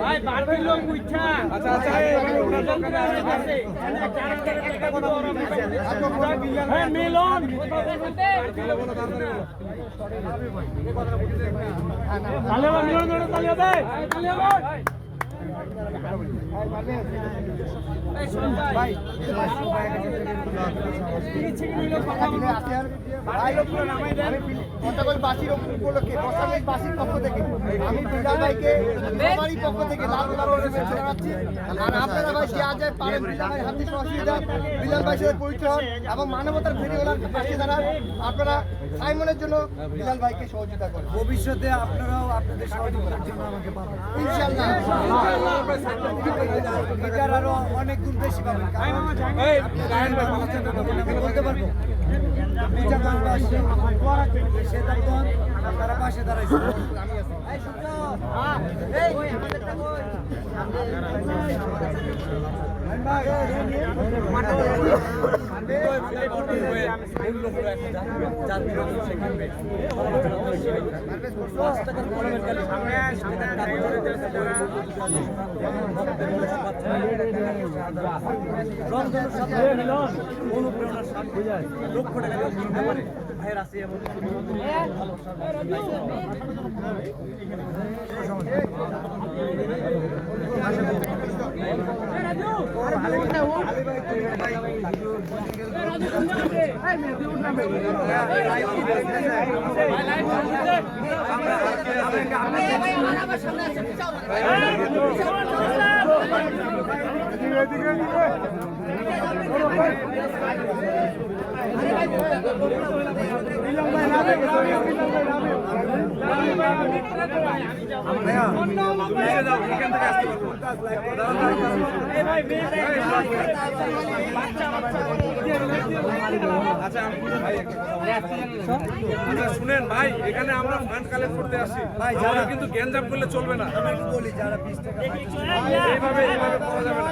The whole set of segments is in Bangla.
ভাই বাড়তি লোক বুঝছা আচ্ছা আচ্ছা হ্যাঁ মিলন তালে মিলন ধরে তালে বাসির উপলক্ষে বসামের বাসির পক্ষ থেকে আমি বিলাল ভাইকে সবারই পক্ষ থেকে লাল গোলাপ জানাচ্ছি আর আপনারা ভাই যে আজ পারেন বিলাল ভাই হাতে সহযোগিতা বিলাল ভাইয়ের সাথে পরিচয় হন এবং মানবতার ফেরিওয়ালার পাশে দাঁড়ান আপনারা সাইমনের জন্য বিলাল ভাইকে সহযোগিতা করেন ভবিষ্যতে আপনারাও আপনাদের সহযোগিতার জন্য আমাকে পাবেন। ইনশাআল্লাহ আরও অনেক গুণ বেশি পাবেন কারণ আমি বলতে পারব মির্জাগঞ্জবাসী পাশে দাঁড়াইছে অনুপ্রেরণার সাথে লক্ষ টাকা কিনতে পারে ভাইয়ের আছে এমন আচ্ছা Thank you. শুনেন ভাই এখানে আমরা ফান্ড কালেক্ট করতে আসি ভাই যারা কিন্তু গ্যাঞ্জাম করলে চলবে না বলি যারা বিশ টাকা এইভাবে এইভাবে করা যাবে না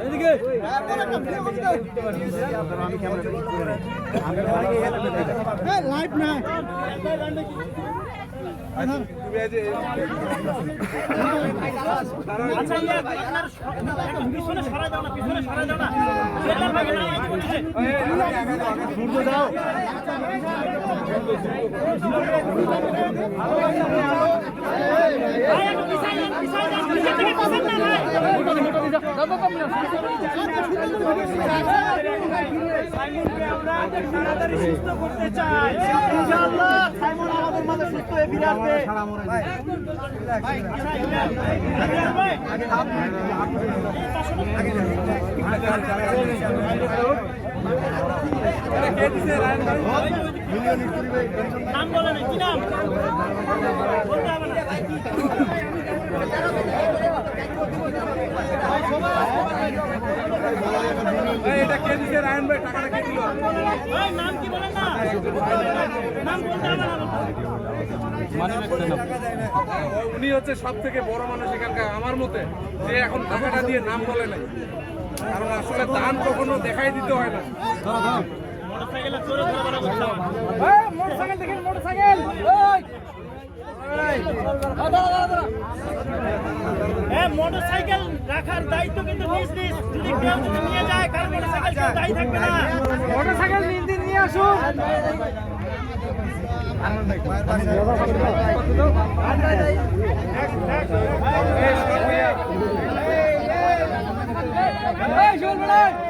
এদিকে লাইভ না তুমি সাইমনকে আমরা তাড়াতাড়ি সুস্থ করতে চাই। ইনশাআল্লাহ সাইমন আমাদের মাঝে সুস্থ হয়ে ফিরে আসবে। ভাই ভাই নাম বলে না কি নাম? বলতে হবে এটা কে দিছে রায়ন ভাই টাকাটা কে দিল? ভাই নাম কি বলেন না? নাম বলতে হবে না। উনি হচ্ছে সব থেকে বড় মানুষ এখানকার আমার মতে যে এখন টাকাটা দিয়ে নাম বলে নাই। কারণ আসলে দান কখনো দেখাই দিতে হয় না। মোটরসাইকেলে দেখেন মোটরসাইকেল মোটরসাইকেল রাখার দায়িত্ব কিন্তু নিজ নিজ যদি কেউ যদি নিয়ে যায় কার মোটরসাইকেল কেউ দায়ী থাকবে না মোটরসাইকেল নিজ নিজ নিয়ে আসুন Hey, রিপন দিবে